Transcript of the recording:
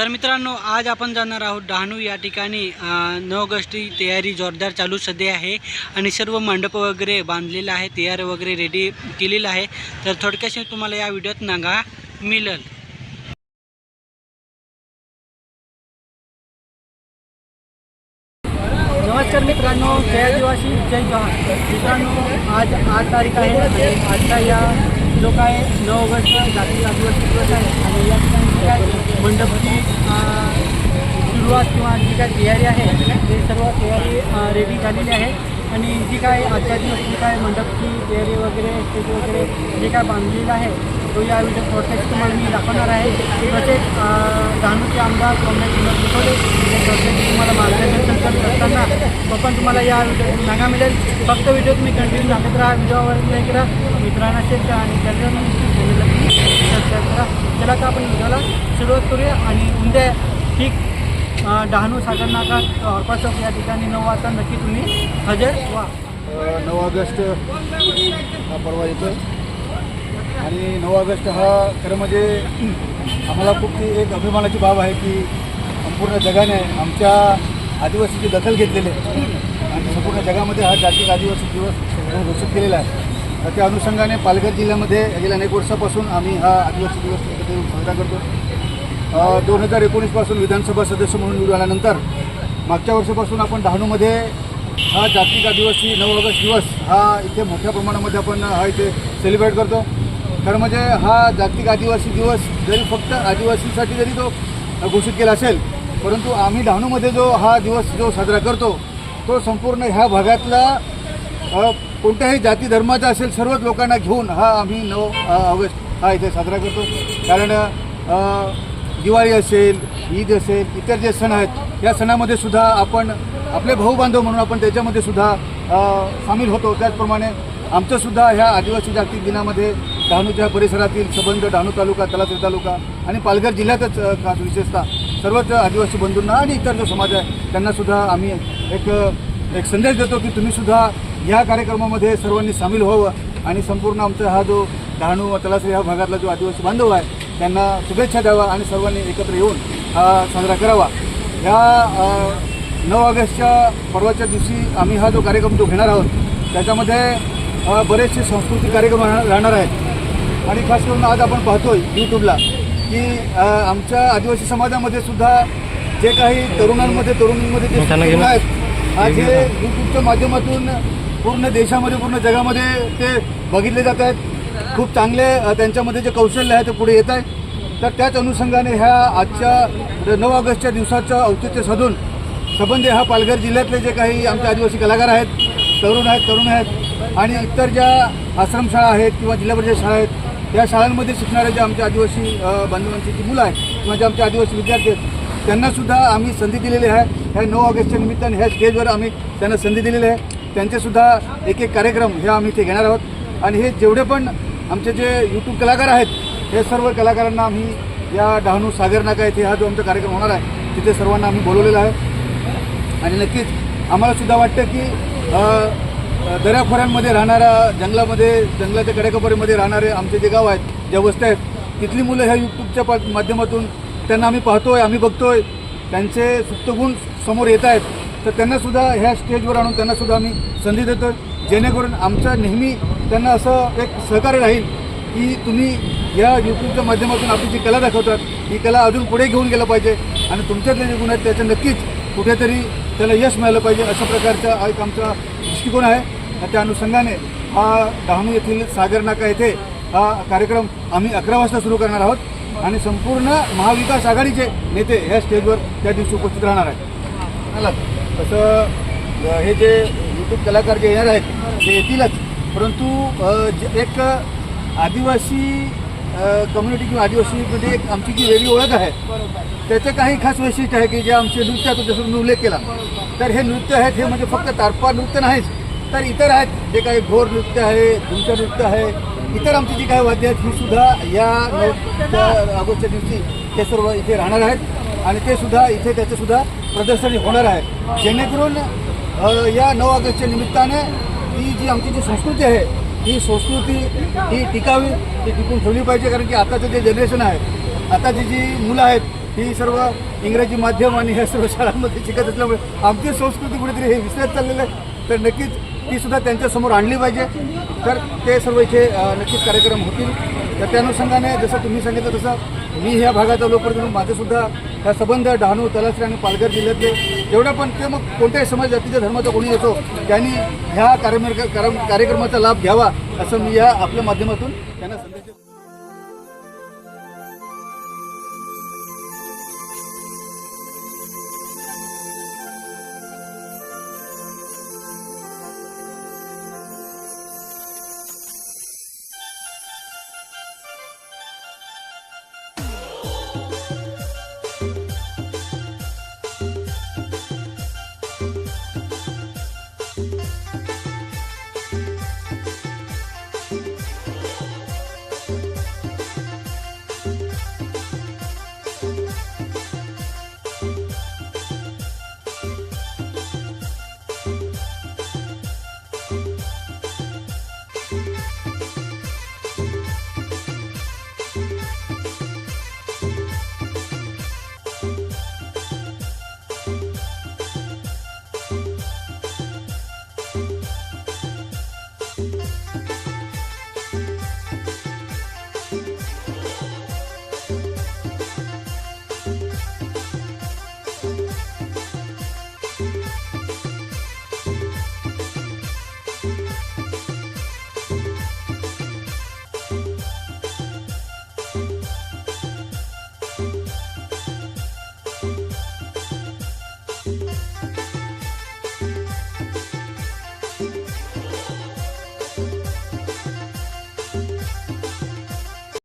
तर मित्रांनो आज आपण जाणार आहोत डहाणू. या ठिकाणी अ, नऊ ऑगस्टची तयारी जोरदार चालू सध्या आहे आणि सर्व मंडप वगैरे बांधलेलं आहे तयार वगैरे रेडी केलेलं आहे. तर थोडक्याशी तुम्हाला या व्हिडिओत नागा मिळेल. नमस्कार मित्रांनो जय दिवाशी जय जवान. मित्रांनो आज आठ तारीख आहे. आजच्या या जो काय नऊ ऑगस्ट जागतिक आदिवासी दिवस आहे आणि या ठिकाणी काय मंडपची सुरुवात किंवा जी काय तयारी आहे ते सर्व तयारी रेडी झालेली आहे. आणि जी काय आजच्या दिवस काय मंडपची तयारी वगैरे स्टेज वगैरे जे काय बांधलेलं आहे तो या व्हिडिओ थोडक्यात तुम्हाला मी दाखवणार आहे. तसेच अं, डहाणूचे आमदार कोणत्या शिकवले थोडक्यात तुम्हाला मार्गदर्शन करताना असताना तो पण तुम्हाला या व्हिडिओ नागा मिळेल. फक्त व्हिडिओ तुम्ही कंटिन्यू दाखवत राहा. व्हिडिओवर लाईक करा. मित्रांना शेअर करा आणि चॅनलला सबस्क्राईब करा. चला तर आपण व्हिडिओला सुरुवात करूया आणि उद्या ठीक डहाणू सागर नाका हरपा चौक या ठिकाणी नऊ वाजता नक्की तुम्ही हजर व्हा. नऊ ऑगस्ट हा परवा येतो. आणि नऊ ऑगस्ट हा खरं म्हणजे आम्हाला खूप ती एक अभिमानाची बाब आहे की संपूर्ण जगाने आमच्या आदिवासीची दखल घेतलेली आहे. आणि संपूर्ण जगामध्ये हा जागतिक आदिवासी दिवस घोषित केलेला आहे. तर त्या अनुषंगाने पालघर जिल्ह्यामध्ये गेल्या अनेक वर्षापासून आम्ही हा आदिवासी दिवस एकत्रित साजरा करतो दोन हजार एकोणीसपासून विधानसभा सदस्य म्हणून निवडून आल्यानंतर मागच्या वर्षापासून आपण डहाणूमध्ये हा जागतिक आदिवासी नऊ ऑगस्ट दिवस हा इथे मोठ्या प्रमाणामध्ये आपण हा इथे सेलिब्रेट करतो. खरं म्हणजे हा जागतिक आदिवासी दिवस जरी फक्त आदिवासीसाठी जरी तो घोषित केला असेल परंतु आम्ही डहाणूमध्ये जो हा दिवस जो साजरा करतो तो संपूर्ण ह्या भागातला कोणत्याही जाती धर्माचा असेल सर्वच लोकांना घेऊन हा आम्ही नऊ ऑगस्ट हा इथे साजरा करतो. कारण दिवाळी असेल ईद असेल इतर जे सण आहेत या सणामध्ये सुद्धा आपण आपले भाऊ बांधव म्हणून आपण त्याच्यामध्ये सुद्धा सामील होतो. त्याचप्रमाणे आमचंसुद्धा ह्या आदिवासी जागतिक दिनामध्ये डहाणूच्या परिसरातील संबंध डहाणू तालुका तलासरी तालुका आणि पालघर जिल्ह्यातच विशेषतः सर्वच आदिवासी बंधूंना आणि इतर जो समाज आहे त्यांनासुद्धा आम्ही एक एक संदेश देतो की तुम्हीसुद्धा या कार्यक्रमामध्ये सर्वांनी सामील व्हावं आणि संपूर्ण आमचा हा जो डहाणू तलासरी ह्या भागातला जो आदिवासी बांधव आहे त्यांना शुभेच्छा द्यावा आणि सर्वांनी एकत्र येऊन हा साजरा करावा. ह्या नऊ ऑगस्टच्या पर्वाच्या दिवशी आम्ही हा जो कार्यक्रम जो घेणार आहोत त्याच्यामध्ये बरेचसे सांस्कृतिक कार्यक्रम राहणार आहेत. आणि खास करून आज आपण पाहतोय यूट्यूबला की आमच्या आदिवासी समाजामध्ये सुद्धा जे काही तरुणांमध्ये तरुणींमध्ये जे आहेत आज हे यूट्यूबच्या माध्यमातून पूर्ण देशामध्ये पूर्ण जगामध्ये ते बघितले जात आहेत. खूप चांगले त्यांच्यामध्ये जे कौशल्य आहे ते पुढे येत आहे. तर त्याच अनुषंगाने ह्या आजच्या नऊ ऑगस्टच्या दिवसाचं औचित्य साधून संबंधी हा पालघर जिल्ह्यातले जे काही आमचे आदिवासी कलाकार आहेत तरुण आहेत तरुण आहेत आणि इतर ज्या आश्रमशाळा आहेत किंवा जिल्हा परिषद शाळा आहेत त्या शाळांमध्ये शिकणारे जे आमचे आदिवासी बांधवांची जी मुलं आहेत किंवा जे आमचे आदिवासी विद्यार्थी आहेत त्यांनासुद्धा आम्ही संधी दिलेली आहे. ह्या नऊ ऑगस्टच्या निमित्ताने ह्या स्टेजवर आम्ही त्यांना संधी दिलेली आहे. त्यांचेसुद्धा एक एक कार्यक्रम हे आम्ही इथे घेणार आहोत. आणि हे जेवढे पण आमचे जे यूट्यूब कलाकार आहेत हे सर्व कलाकारांना आम्ही या डहाणू सागर नाका येथे हा जो आमचा कार्यक्रम होणार आहे तिथे सर्वांना आम्ही बोलवलेला आहे. आणि नक्कीच आम्हाला सुद्धा वाटतं की दऱ्याखोऱ्यांमध्ये राहणाऱ्या जंगलामध्ये जंगलाच्या कडेकपारीमध्ये राहणारे आमचे जे गाव आहेत ज्या वस्त्या आहेत तिथली मुलं ह्या यूट्यूबच्या पा माध्यमातून त्यांना आम्ही पाहतोय आम्ही बघतोय. त्यांचे सुप्तगुण समोर येत आहेत. तर त्यांनासुद्धा ह्या स्टेजवर आणून त्यांनासुद्धा आम्ही संधी देतो जेणेकरून आमच्या नेहमी त्यांना असं एक सहकार्य राहील की तुम्ही या यूट्यूबच्या माध्यमातून आपली जी कला दाखवतात ही कला अजून पुढे घेऊन गेलं पाहिजे आणि तुमच्यातले जे गुण आहेत त्याचं नक्कीच कुठेतरी त्याला यश मिळालं पाहिजे अशा प्रकारचा हा एक आमचा दृष्टिकोन आहे. आणि त्या अनुषंगाने हा डहाणू येथील सागर नाका येथे हा कार्यक्रम आम्ही अकरा वाजता सुरू करणार आहोत आणि संपूर्ण महाविकास आघाडीचे नेते ह्या स्टेजवर त्या दिवशी उपस्थित राहणार आहेत. तसं हे जे यूट्यूब कलाकार जे येणार आहेत ते येतीलच. परंतु जे एक आदिवासी कम्युनिटी किंवा आदिवासीमध्ये एक आमची जी वेगळी ओळख आहे त्याचं काही खास वैशिष्ट्य आहे की जे आमचे नृत्य आहे जसं मी उल्लेख केला. तर हे नृत्य आहेत हे म्हणजे फक्त तारपा नृत्य नाहीच तर इतर आहेत जे काही घोर नृत्य आहे धुमच्या नृत्य आहे इतर आमची जी काही वाद्य आहेत ही सुद्धा या नऊ ऑगस्टच्या दिवशी ते सर्व इथे राहणार आहेत आणि ते सुद्धा इथे त्याचं सुद्धा प्रदर्शन होणार आहे. जेणेकरून या नऊ ऑगस्टच्या निमित्ताने ही जी आमची जी संस्कृती आहे ही संस्कृती ही टिकावी ती टिकून ठेवली पाहिजे कारण की आताचं जे जनरेशन आहे आताची जी मुलं आहेत ही सर्व इंग्रजी माध्यम आणि ह्या सर्व शाळांमध्ये शिकत असल्यामुळे आमची संस्कृती कुठेतरी हे विसरत चाललेलं आहे. तर नक्कीच ती सुद्धा त्यांच्यासमोर आणली पाहिजे. तर ते सर्व इथे नक्कीच कार्यक्रम होतील. तर त्या अनुषंगाने जसं तुम्ही सांगितलं तसं मी ह्या भागाचा आलो परंतु माझेसुद्धा ह्या संबंध डहाणू तलासरी आणि पालघर जिल्ह्यातले जेवढं पण ते मग कोणत्याही समाज जातीच्या धर्माचा कोणी येतो त्यांनी ह्या कार्यक्रम कार्यक्रमाचा लाभ घ्यावा असं मी या आपल्या माध्यमातून त्यांना संदेश